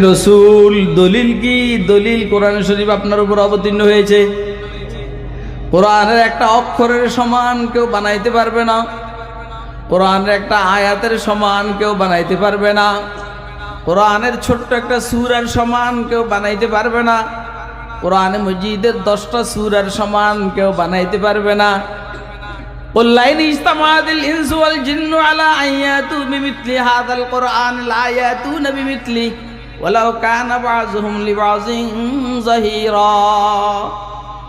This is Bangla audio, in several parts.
রসুল দলিল কি দলিল কোরআন শরীফ আপনার উপর অবতীর্ণ হয়েছে কোরআনের একটা অক্ষরের সমান কেউ বানাইতে পারবে না কোরআনের একটা আয়াতের সমান কেউ বানাইতে পারবে না কোরআনের ছোট্ট একটা সুরার সমান কেউ বানাইতে পারবে না কোরআনে মজিদের দশটা সুরার সমান কেউ বানাইতে পারবে না قل لئن اجتمعت الإنس والجن على أن يأتوا بمثل هذا القرآن لا يأتون بمثله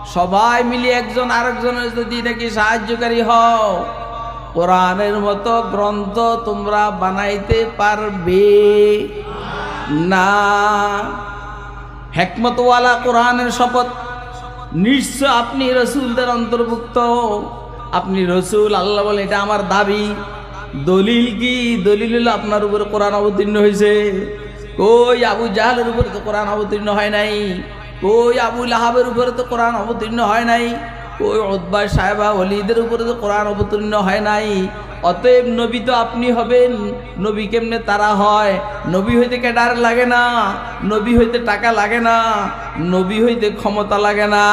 সবাই মিলে একজন আরেকজনের যদি নাকি সাহায্যকারী হও, কোরআনের মতো গ্রন্থ তোমরা বানাইতে পারবে না। হেকমতওয়ালা কোরআনের শপথ। নিশ্চয় আপনি রসুলদের অন্তর্ভুক্ত। আপনি রসুল, আল্লাহ বলেন, এটা আমার দাবি। দলিল কি? দলিল আপনার উপরে কোরআন অবতীর্ণ হয়েছে। কই আবু জাহালের উপরে তো কোরআন অবতীর্ণ হয় নাই। কই আবু লাহাবের উপরে তো কোরআন অবতীর্ণ হয় নাই। কই ওদবা সাহেবা অলিদের উপরে তো কোরআন অবতীর্ণ হয় নাই। অতএব নবী তো আপনি হবেন। নবী কেমনে তারা হয়? নবী হইতে ক্যাডার লাগে না? নবী হইতে টাকা লাগে না? নবী হইতে ক্ষমতা লাগে না?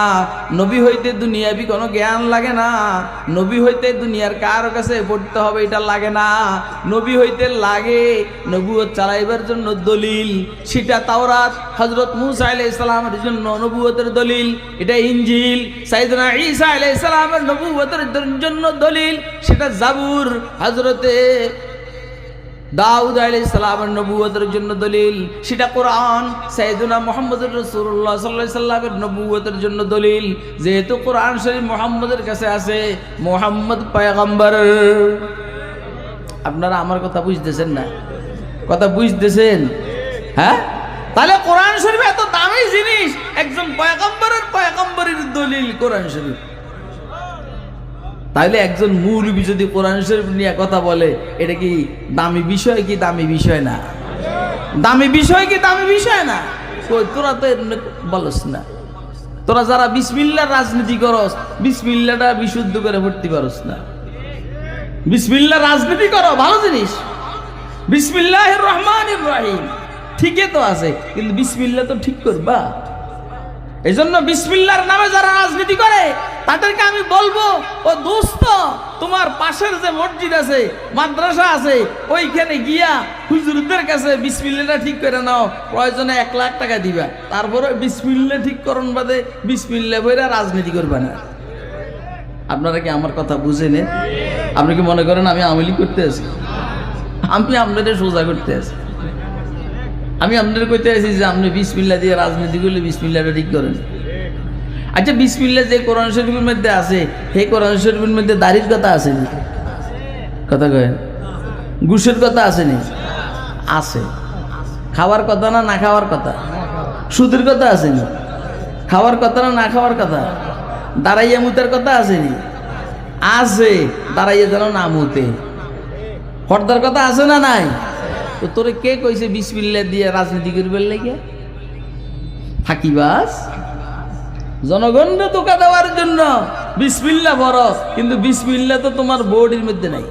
নবী হইতে দুনিয়াবি কোনো জ্ঞান লাগে না? নবী হইতে দুনিয়ার কার কাছে পড়তে হবে এটা লাগে না। নবী হইতে লাগে নবুয়ত চালাইবার জন্য দলিল। সেটা তাওরাত হজরত মুসা আলাই ইসলামের জন্য নবুয়তের দলিল। এটা ইঞ্জিল সাইদনা ঈসা আলাই ইসলামের নবুয়তের জন্য দলিল। সেটা জাবুর। হজরতে দাউদ আলাই সালামের নবুয়তের জন্য দলিল। সেটা কোরআন সাইদুনা রসুল্লাহ সাল্লাহ সাল্লামের নবুয়তের জন্য দলিল। যেহেতু কোরআন শরীফ মোহাম্মদের কাছে আছে, মোহাম্মদ পায়গম্বর। আপনারা আমার কথা বুঝতেছেন না? কথা বুঝতেছেন? হ্যাঁ? তাহলে কোরআন শরীফ এত দামি জিনিস, একজন পয়গম্বরের পয়গম্বরের দলিল কোরআন শরীফ। তাহলে একজন মৌলবী যদি কোরআন শরীফ নিয়ে কথা বলে, এটা কি দামি বিষয় কি দামি বিষয় না? দামি বিষয় কি দামি বিষয় না? তোরা তো বলস না। তোরা যারা বিসমিল্লার রাজনীতি করস বিসমিল্লাটা বিশুদ্ধ করে ভর্তি পারস না। বিসমিল্লা রাজনীতি করো, ভালো জিনিস। বিসমিল্লাহ রহমান ইব্রাহিম ঠিকই তো আছে, কিন্তু বিসমিল্লা তো ঠিক করবা। এই জন্য বিসমিল্লার নামে যারা রাজনীতি করে, তাদেরকে আমি বলব, ও দোস্ত, তোমার পাশের যে মসজিদ আছে, মাদ্রাসা আছে, ওইখানে গিয়া হুজুরদের কাছে বিসমিল্লাটা ঠিক করে নাও, প্রয়োজনে এক লাখ টাকা দিবা। তারপরে বিসমিল্লা ঠিক করণ বাদে বিসমিল্লা বইরা রাজনীতি করবে না। আপনারা কি আমার কথা বুঝেন? আপনি কি মনে করেন আমি আমলি করতে আছি? আমি আপনাদের সোজা করতে আছি। আমি আপনার কইতে আছি যে আপনি বিসমিল্লা দিয়ে রাজনীতি করলে বিসমিল্লাটা ঠিক করেন। আচ্ছা বিসমিল্লা যে কোরআন শরীফের মধ্যে আছে, সেই কোরআন শরীফের মধ্যে দাড়ির কথা আছে নি কথা কয়েন ঘুষের কথা আছে নি আছে। খাওয়ার কথা না না খাওয়ার কথা? সুদের কথা আছে নি খাওয়ার কথা না না খাওয়ার কথা? দাঁড়াইয়া মুতার কথা আছে নি আছে, দাঁড়াইয়া যেন না মুতে। হর্দার কথা আছে না নাই? তো তোরে কে কইছে বিসমিল্লা দিয়ে রাজনীতি করবার লেগে? থাকিবাস জনগণকে ধোকা দেওয়ার জন্য বিসমিল্লা বড় কিন্তু বিসমিল্লা তো তোমার বোর্ডের মধ্যে নাই।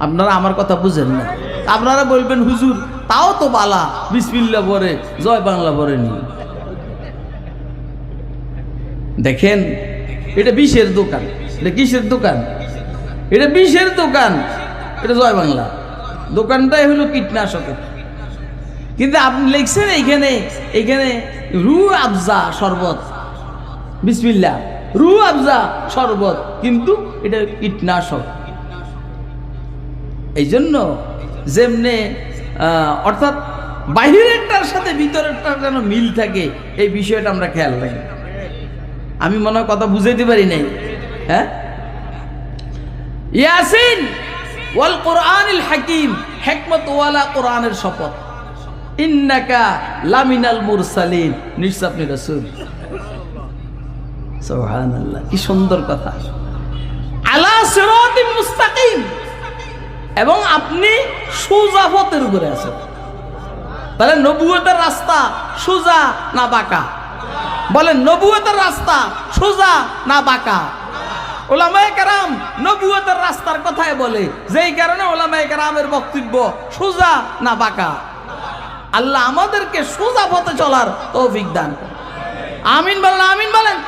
আপনারা আমার কথা বুঝেন না। আপনারা বলবেন, হুজুর, তাও তো বালা বিসমিল্লা পরে, জয় বাংলা পড়েনি দেখেন, এটা বিষের দোকান। এটা কিসের দোকান? এটা বিষের দোকান। এটা জয় বাংলা। দোকানটাই হলো কীটনাশকের কিন্তু আপনি লিখছেন এইখানে এইখানে, রু আফজা শরবত। বিসমিল্লা রু আফজা শরবত, কিন্তু এটা কীটনাশক। এই জন্য যেমনে অর্থাৎ বাহিরেরটার সাথে ভিতরেরটার যেন মিল থাকে, এই বিষয়টা আমরা খেয়াল রাখি। আমি মনে হয় কথা বুঝাইতে পারি নাই। হ্যাঁ? ইয়াসিন! ওয়াল কোরআনিল হাকিম হেকমত ওয়ালা কোরআনের শপথ। ইন্নাকা লামিনাল মুরসালিন। নিশ্চয় আপনি রাসূল। সুবহানাল্লাহ, কি সুন্দর কথা। আলা সিরাতিম মুস্তাকিম। এবং আপনি সোজা পথের উপরে আছেন। তাহলে নবুয়তের রাস্তা সোজা না বাঁকা? বলেন, নবুয়তের রাস্তা সোজা না বাঁকা? কেরাম রাস্তার কথাই বলে। যেই কারণে ওলামায়ে কেরামের বক্তব্য সোজা না বাঁকা। আল্লাহ আমাদেরকে সোজা পথে চলার তৌফিক দান। আমিন বলেন আমিন বলেন।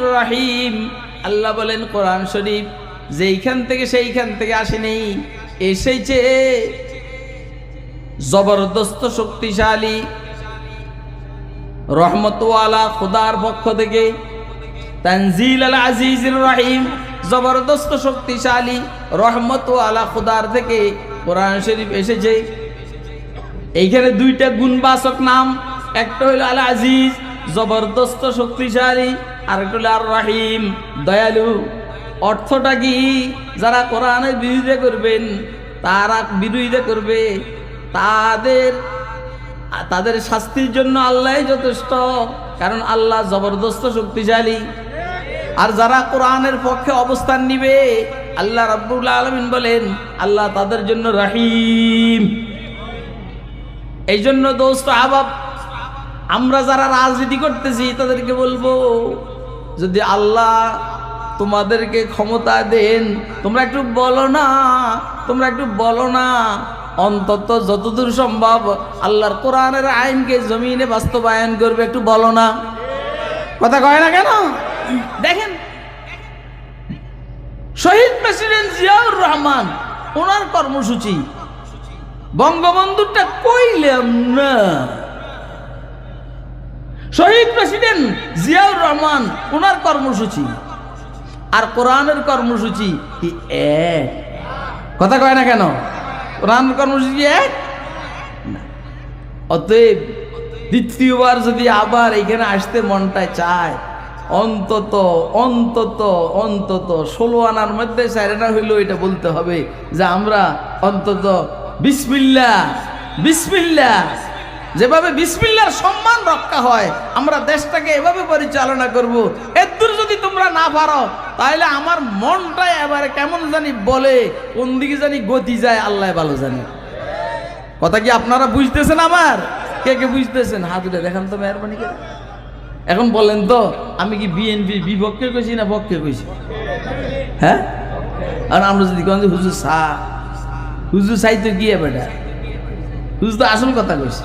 রহিম। আল্লাহ বলেন, কোরআন শরীফ যেইখান থেকে সেইখান থেকে আসেনি, এসেছে। জবরদস্ত শক্তিশালী, রহমতওয়ালা খুদার পক্ষ থেকে, তানজিল আল আজিজুর রহিম, জবরদস্ত শক্তিশালী, রহমতওয়ালা খুদার থেকে কোরআন শরীফ এসেছে। এইখানে দুইটা গুণবাচক নাম, একটা হইল আল আজিজ, জবরদস্ত শক্তিশালী আর একটা হইল আর রহিম, দয়ালু। অর্থটা কি? যারা কোরআনের বিরোধিতা করবেন, তারা বিরোধিতা করবে। তাদের তাদের শাস্তির জন্য আল্লাহ যথেষ্ট। কারণ আল্লাহ জবরদস্ত শক্তিশালী। আর যারা কোরআনের পক্ষে অবস্থান নিবে, আল্লাহ রাব্বুল আলমিন বলেন, আল্লাহ তাদের জন্য রাহিম। এই জন্য দোস্ত, আবাব, আমরা যারা রাজনীতি করতেছি, তাদেরকে বলব, যদি আল্লাহ তোমাদেরকে ক্ষমতা দেন। তোমরা একটু বলো না, তোমরা একটু বলো না। অন্তত যতদূর সম্ভব আল্লাহর কোরআনের আইনকে জমিনে বাস্তবায়ন করবে, একটু বলো না। কথা কয় না কেন? দেখেন, শহীদ প্রেসিডেন্ট জিয়াউর রহমান, ওনার কর্মসূচি বঙ্গবন্ধুটা কইলাম না। শহীদ প্রেসিডেন্ট জিয়াউর রহমান, ওনার কর্মসূচি আর কোরআনের কর্মসূচি এক? কথা কয় না কেন? কোরআনের কর্মসূচি এক? অতএব দ্বিতীয়বার যদি আবার এখানে আসতে মনটায় চায়, অন্তত অন্তত অন্তত ষোলো আনার মধ্যে সাইরেনা হইল এটা বলতে হবে যে আমরা অন্তত বিসমিল্লা বিসমিল্লা যেভাবে বিসমিল্লার সম্মান রক্ষা হয়, আমরা দেশটাকে এভাবে পরিচালনা করব। এদূর যদি তোমরা না পারো, তাহলে আমার মনটাই এবারে কেমন জানি বলে, কোন দিকে জানি গতি যায়, আল্লাহ ভালো জানি। কথা কি আপনারা বুঝতেছেন আমার? কে কে বুঝতেছেন? হাতুটা দেখান তো মেহরবানি করে এখন বলেন তো, আমি কি বিএনপি বিপক্ষে কইছি না পক্ষে কইছি? হ্যাঁ? আর আমরা যদি কোন হুজুর সা হুজুর সাই তো গিয়ে বেটা? হুজুর তো আসল কথা কইছে।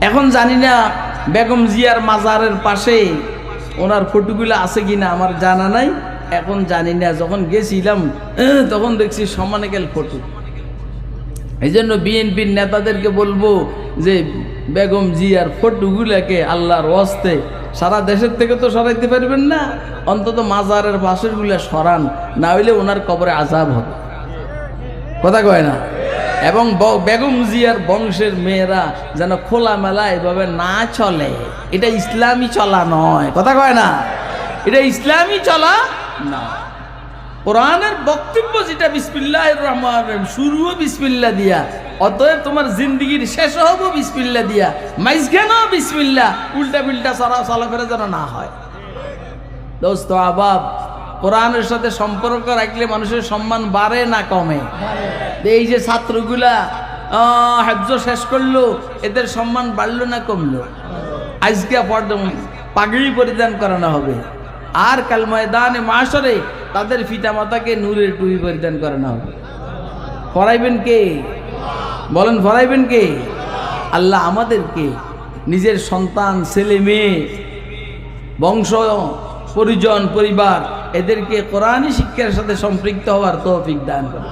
এখন জানি না বেগম জিয়ার মাজারের পাশে ওনার ফটোগুলো আছে কিনা, আমার জানা নাই। এখন জানি না, যখন গেছিলাম, তখন দেখছি সমানিকেল ফটো। এই জন্য বিএনপির নেতাদেরকে বলব যে, বেগম জিয়ার ফটোগুলাকে আল্লাহর অস্তে সারা দেশের থেকে তো সরাইতে পারবেন না, অন্তত মাজারের পাশেরগুলা সরান, না হইলে ওনার কবরে আজাব হবে। কথা কয় না। এবং বেগম জিয়ার বংশের মেয়েরা যেন খোলামেলা এভাবে না চলে। এটা ইসলামী চলা নয়। কথা কয় না। এটা ইসলামী চলা না। কোরআনের বক্তব্য যেটা বিসমিল্লাহ রহমান রহিম, শুরুও বিসমিল্লা দিয়া। অতএব তোমার জিন্দগির শেষ হব বিসমিল্লা দিয়া। মাইজখানেও বিসমিল্লা? উল্টা পিল্টা চলা চলাফেরা যেন না হয়। দোস্ত আবাব কোরআনের সাথে সম্পর্ক রাখলে মানুষের সম্মান বাড়ে না কমে? এই যে ছাত্রগুলা আহ, শেষ করল এদের সম্মান বাড়লো না কমলো? আজকে পাগড়ি পরিধান করানো হবে। আর কাল ময়দানে মাসরে তাদের পিতামাতাকে নূরের টুপি পরিধান করানো হবে। ফরাইবেন কে? বলেন ফরাইবেন কে? আল্লাহ আমাদেরকে নিজের সন্তান ছেলে মেয়ে বংশ পরিজন পরিবার এদেরকে কোরআনই শিক্ষার সাথে সম্পৃক্ত হওয়ার তৌফিক দান করে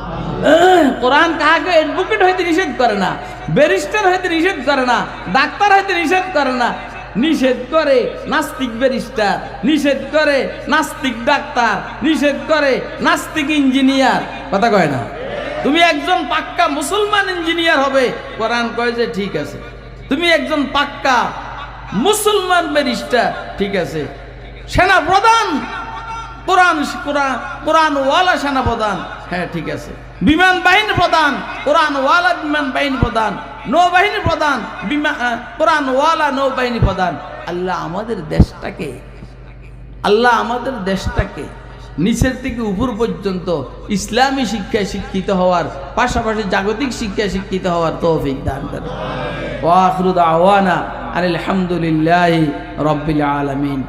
কোরআন কাহাকে অ্যাডভোকেট হইতে নিষেধ করে না ব্যারিস্টার হইতে নিষেধ করে না, ডাক্তার হইতে নিষেধ করে না। নিষেধ করে নাস্তিক ব্যারিস্টার নিষেধ করে নাস্তিক ডাক্তার, নিষেধ করে নাস্তিক ইঞ্জিনিয়ার কথা কয় না? তুমি একজন পাক্কা মুসলমান ইঞ্জিনিয়ার হবে, কোরআন কয় যে ঠিক আছে। তুমি একজন পাক্কা মুসলমান ব্যারিস্টার ঠিক আছে। সেনা প্রধান কোরআন কোরআন ওয়ালা সেনা প্রধান হ্যাঁ ঠিক আছে। বিমান বাহিনী প্রধান কোরআন ওয়ালা বিমান বাহিনী প্রধান, নৌবাহিনী প্রধান কোরআন ওয়ালা নৌবাহিনী প্রধান। আল্লাহ আমাদের দেশটাকে, আল্লাহ আমাদের দেশটাকে নিচের থেকে উপর পর্যন্ত ইসলামী শিক্ষায় শিক্ষিত হওয়ার, পাশাপাশি জাগতিক শিক্ষায় শিক্ষিত হওয়ার তৌফিক দান করে ওয়াখরুদ আওয়ানা আলহামদুলিল্লাহ রব্বিল আলমিন।